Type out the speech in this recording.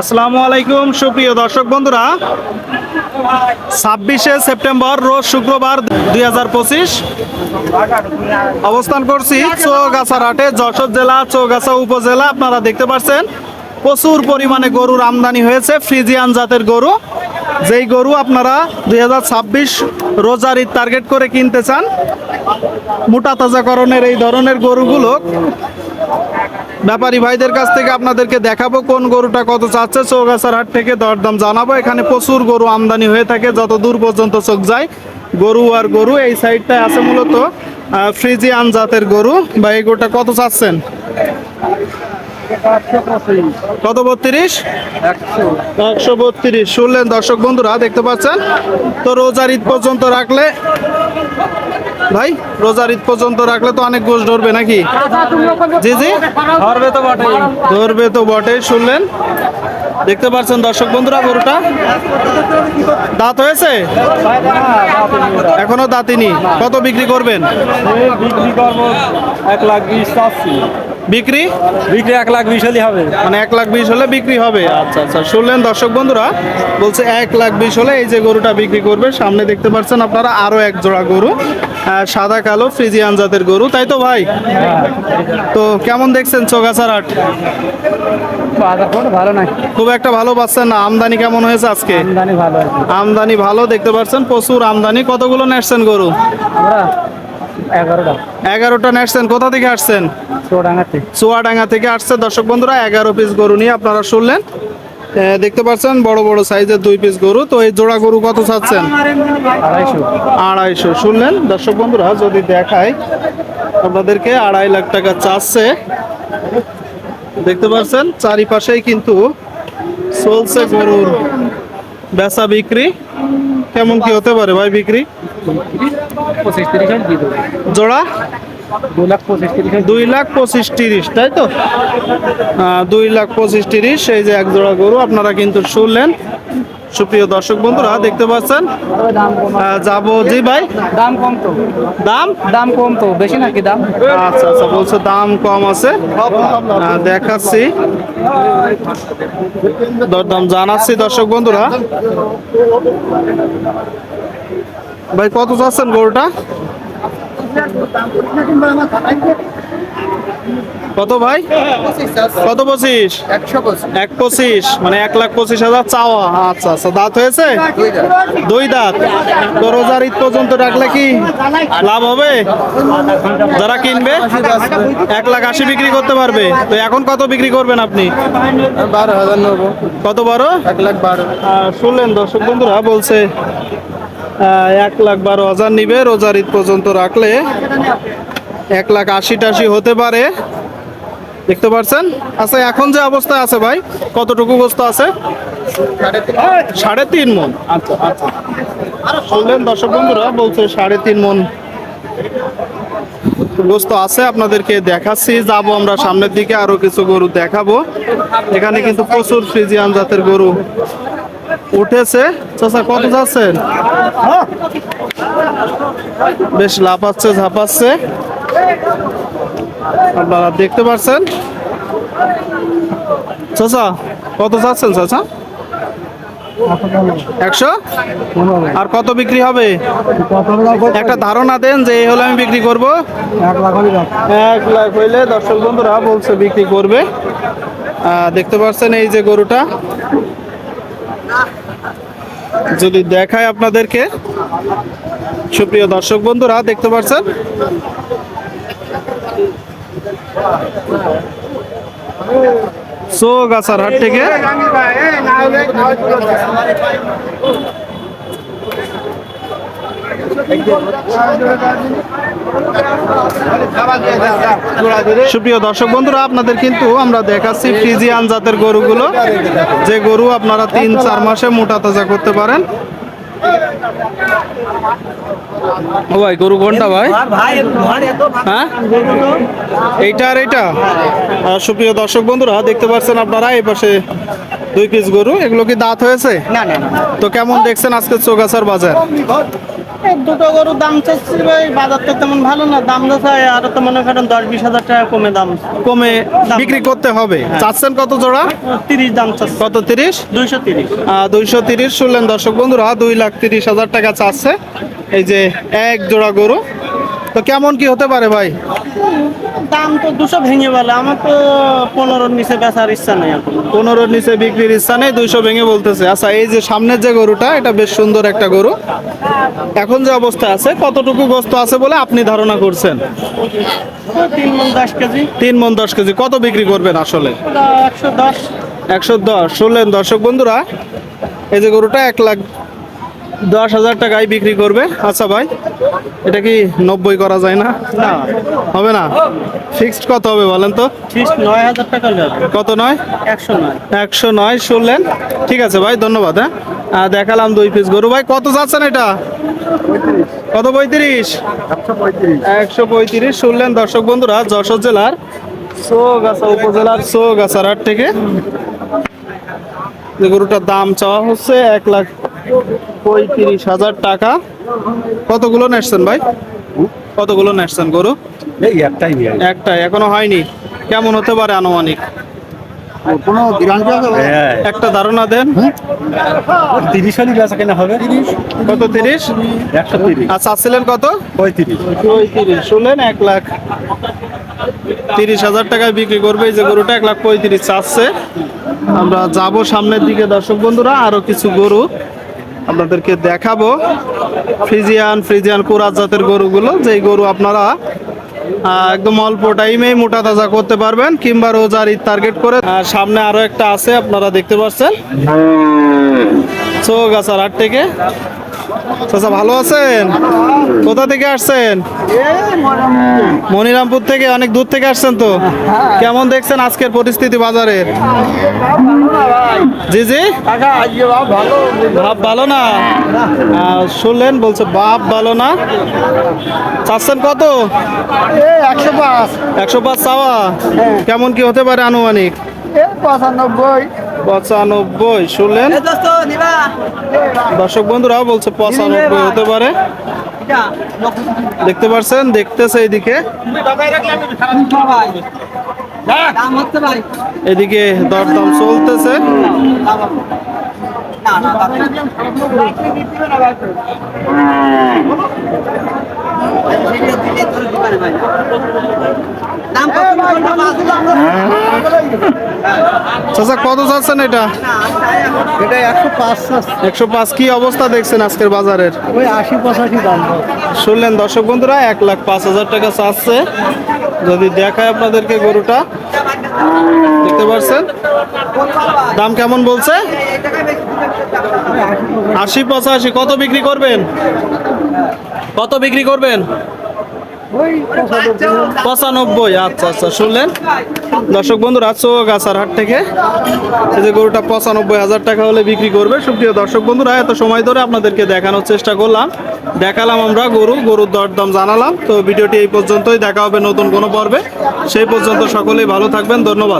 আসসালামু আলাইকুম, সুপ্রিয় দর্শক বন্ধুরা। ছাব্বিশে সেপ্টেম্বর, রোজ শুক্রবার দুই হাজার পঁচিশ। অবস্থান করছি চৌগাছার হাটে যশোর জেলা, চৌগাছা উপজেলা। আপনারা দেখতে পাচ্ছেন, প্রচুর পরিমাণে গরুর আমদানি হয়েছে, ফ্রিজিয়ান জাতের গরু। যেই গরু আপনারা দুই হাজার ছাব্বিশ রোজার ঈদ টার্গেট করে কিনতে চান, মোটা তাজাকরণের এই ধরনের গরুগুলো ব্যাপারী ভাইদের কাছ থেকে আপনাদেরকে দেখাবো কোন গরুটা কত চাচ্ছে। চৌগাছার হাট থেকে দরদাম জানাব। এখানে প্রচুর গরু আমদানি হয়ে থাকে, যত দূর পর্যন্ত চোখ যায়। গরু আর গরু এই সাইডটায় আছে মূলত ফ্রিজিয়ান জাতের গরু। বা এই গরুটা কত চাচ্ছেন? কত বত্রিশ? একশো বত্রিশ। শুনলেন দর্শক বন্ধুরা দেখতে পাচ্ছেন? তো রোজার ঈদ পর্যন্ত রাখলে ভাই রোজার ঈদ পর্যন্ত রাখলে তো অনেক গোশ ধরবে নাকি? জি জি। ধরবে তো বটে ধরবে তো বটে শুনলেন? দেখতে পাচ্ছেন দর্শক বন্ধুরা গরুটা? দাঁত হয়েছে? এখনও দাঁতিনি কত বিক্রি করবেন? বিক্রি করব এক লাখ বিশ বিক্রি? বিক্রি এক লাখ বিশ হলে হবে। মানে এক লাখ বিশ হলে বিক্রি হবে। আচ্ছা আচ্ছা শুনলেন দর্শক বন্ধুরা? বলছে এক লাখ বিশ হলে এই যে গরুটা বিক্রি করবে সামনে দেখতে পাচ্ছেন আপনারা আরও এক জোড়া গরু সাদা কালো ফ্রিজিয়ান জাতের গরু। তাই তো ভাই? তো কেমন দেখছেন চোগাছার হাট? ভালো নাই খুব একটা ভালো পাচ্ছেন না। আমদানি কেমন হয়েছে আজকে? আমদানি ভালো দেখতে পাচ্ছেন প্রচুর আমদানি। কতগুলো নেসছেন গরু? এগারোটা। এগারোটা নেসছেন কোথা থেকে আসছেন? চুয়াডাঙ্গা থেকে আসছে। দর্শক বন্ধুরা এগারো পিস গরু নিয়ে আপনারা শুনলেন। দেখতে পাচ্ছেন বড় বড় সাইজের দুই পিস গরু। তো এই জোড়া গরু কত চাচ্ছেন? আড়াইশো। শুনলেন? দর্শক বন্ধুরা যদি দেখায় আপনাদেরকে আড়াই লাখ টাকা চাচ্ছে। দেখতে পাচ্ছেন চারিপাশেই কিন্তু চলছে গরুর বেচা বিক্রি। কেমন কি হতে পারে ভাই বিক্রি? জোড়া? দু লাখ পঁচিশ তিরিশ। দুই লাখ পঁচিশ তিরিশ তাই তো? দুই লাখ পঁচিশ তিরিশ এই যে এক জোড়া গরু আপনারা কিন্তু শুনলেন। সুপ্রিয় দর্শক বন্ধুরা দেখতে পাচ্ছেন? দাম যাব জি ভাই? দাম কম তো। দাম? দাম কম তো বেশি নাকি দাম? আচ্ছা আচ্ছা বলছে দাম কম আছে। দেখাচ্ছি। দরদাম জানাচ্ছি দর্শক বন্ধুরা। ভাই কত চাচ্ছেন গরুটা? কত ভাই? কত পঁচিশ? এক পঁচিশ মানে এক লাখ পঁচিশ হাজার চাওয়া। আচ্ছা আচ্ছা দাঁত হয়েছে? দুই দাঁত। তো রোজার ঈদ পর্যন্ত রাখলে কি লাভ হবে? যারা কিনবে এক লাখ আশি বিক্রি করতে পারবে। তো এখন কত বিক্রি করবেন আপনি? বারো হাজার নেব। কত বারো? এক লাখ বারো। শুনলেন দর্শক বন্ধুরা বলছে এক লাখ বারো হাজার নিবে। রোজার ঈদ পর্যন্ত রাখলে এক লাখ আশি টাশি হতে পারে। দেখতে পাচ্ছেন আচ্ছা এখন যে অবস্থা আছে ভাই, কতটুকু গোস্ত আছে? সাড়ে তিন মন। আচ্ছা আচ্ছা। শুনলেন দর্শক বন্ধুরা, বলছে সাড়ে তিন মন গোস্ত আছে, আপনাদেরকে দেখাচ্ছি। যাব আমরা সামনের দিকে, আরও কিছু গরু দেখাবো। এখানে কিন্তু প্রচুর ফ্রিজিয়ান জাতের গরু উঠেছে। চাচা কত যাচ্ছেন? বেশ লাফাচ্ছে ঝাপাচ্ছে। আপনারা দেখতে পাচ্ছেন চাচা কত চাচ্ছেন চাচা? একশো? আর কত বিক্রি হবে? একটা ধারণা দেন যে এই হলে আমি বিক্রি করব। এক লাখ হইলে দর্শক বন্ধুরা বলছে বিক্রি করবে। দেখতে পাচ্ছেন এই যে গরুটা। যদি দেখায় আপনাদেরকে সুপ্রিয় দর্শক বন্ধুরা দেখতে পাচ্ছেন? সোগাছার হাট থেকে সুপ্রিয় দর্শক বন্ধুরা আপনাদের কিন্তু আমরা দেখাচ্ছি ফ্রিজিয়ান জাতের গরুগুলো। যে গরু আপনারা তিন চার মাসে মোটা তাজা করতে পারেন। ও ভাই গরু কোনটা ভাই? হ্যাঁ? এইটা আর এইটা? আর সুপ্রিয় দর্শক বন্ধুরা দেখতে পাচ্ছেন আপনারা এই পাশে দুই পিস গরু। এগুলো কি দাঁত হয়েছে? না না তো কেমন দেখছেন আজকে চৌগাছার বাজার? দুটো গরুর দাম চাচ্ছি ভাই বাজার তো তেমন ভালো না দাম চাই আরও তো মনে করেন দশ বিশ হাজার টাকা কমে দাম। কমে বিক্রি করতে হবে। চাচ্ছেন কত জোড়া? তিরিশ দাম চাচ্ছে। কত তিরিশ? দুইশো তিরিশ। দুইশো তিরিশ শুনলেন দর্শক বন্ধুরা দুই লাখ তিরিশ হাজার টাকা চাচ্ছে। এই যে এক জোড়া গরু। তো কেমন কি হতে পারে ভাই? দাম তো দুশো ভেঙে বলে আমার তো পনেরোর নিচে বেচার ইচ্ছা নেই এখন। পনেরোর নিচে বিক্রির ইচ্ছা নেই দুইশো ভেঙে বলতেছে। আচ্ছা এই যে সামনের যে গরুটা এটা বেশ সুন্দর একটা গরু। এখন যে অবস্থা আছে কতটুকু গোস্ত আছে বলে আপনি ধারণা করছেন? তিন মন দশ কেজি। তিন মন দশ কেজি। কত বিক্রি করবেন আসলে? একশো দশ। একশো দশ। শুনলেন দর্শক বন্ধুরা এই যে গরুটা এক লাখ দশ হাজার টাকায় বিক্রি করবে। আচ্ছা ভাই এটা কি নব্বই করা যায় না? না। হবে না? ফিক্সড কত হবে বলেন তো? নয় হাজার টাকা কত নয়? একশো নয়। একশো নয় শুনলেন। ঠিক আছে ভাই ধন্যবাদ হ্যাঁ। দেখালাম দুই পিস গরু। ভাই কত যাচ্ছেন এটা? কত পঁয়ত্রিশ? একশো পঁয়ত্রিশ। শুনলেন দর্শক বন্ধুরা যশোর জেলার সোগাছা উপজেলার সোগাছার হাট থেকে। যে গরুটার দাম চাওয়া হচ্ছে এক লাখ পঁয়ত্রিশ হাজার টাকা। কতগুলো নেসছেন ভাই? কতগুলো নেসছেন গরু? একটাই একটাই এখনও হয়নি। কেমন হতে পারে আনুমানিক? কোনো গ্যারান্টি হ্যাঁ। একটা ধারণা দেন। তিরিশ হলে বেচা কেনা হবে। কত তিরিশ? একশো তিরিশ। আর চাচ্ছিলেন কত? পঁয়ত্রিশ। পঁয়ত্রিশ। শুনলেন এক লাখ। তিরিশ হাজার টাকায় বিক্রি করবে এই যে গরুটা এক লাখ পঁয়ত্রিশ চাচ্ছে। আমরা যাব সামনের দিকে দর্শক বন্ধুরা আরও কিছু গরু। আপনাদেরকে দেখাবো। ফ্রিজিয়ান ফ্রিজিয়ান কুরাজ জাতের গরুগুলো যেই গরু আপনারা একদম অল্প টাইমেই মোটা তাজা করতে পারবেন কিংবা রোজার ঈদ টার্গেট করে। সামনে আরও একটা আছে আপনারা দেখতে পাচ্ছেন। চৌগাছার আর থেকে চাচা ভালো আছেন? কোথা থেকে আসছেন? মনিরামপুর থেকে অনেক দূর থেকে আসছেন তো? কেমন দেখছেন আজকের পরিস্থিতি বাজারের? জি জি। ভাব ভালো না? শুনলেন বলছে বাপ ভালো না। চাচ্ছেন কত? একশো পাঁচ। একশো পাঁচ চাওয়া? কেমন কি হতে পারে আনুমানিক? পঁচানব্বই। পঁচানব্বই শুনলেন? দর্শক বন্ধুরাও বলছে পঁচানব্বই হতে পারে। দেখতে পারছেন? দেখতেছে এইদিকে এদিকে দরদাম চলতেছে। চাচা কত চাচ্ছেন এটা? এটা একশো পাঁচ একশো পাঁচ কি অবস্থা দেখছেন আজকের বাজারের? ওই আশি পঁচাশি দাম। শুনলেন দর্শক বন্ধুরা এক লাখ পাঁচ হাজার টাকা চাচ্ছে। যদি দেখায় আপনাদেরকে গরুটা দেখতে পারছেন? দাম কেমন বলছে? আশি পঁচাশি কত বিক্রি করবেন? কত বিক্রি করবেন? পঁচানব্বই আচ্ছা আচ্ছা শুনলেন? দর্শক বন্ধুরা হাট থেকে এই যে গরুটা পঁচানব্বই হাজার টাকা হলে বিক্রি করবে। সুপ্রিয় দর্শক বন্ধুরা, এত সময় ধরে আপনাদেরকে দেখানোর চেষ্টা করলাম। দেখালাম আমরা গরু, গরুর দরদাম জানালাম। তো ভিডিওটি এই পর্যন্তই, দেখা হবে নতুন কোনো পর্বে। সেই পর্যন্ত সকলেই ভালো থাকবেন, ধন্যবাদ।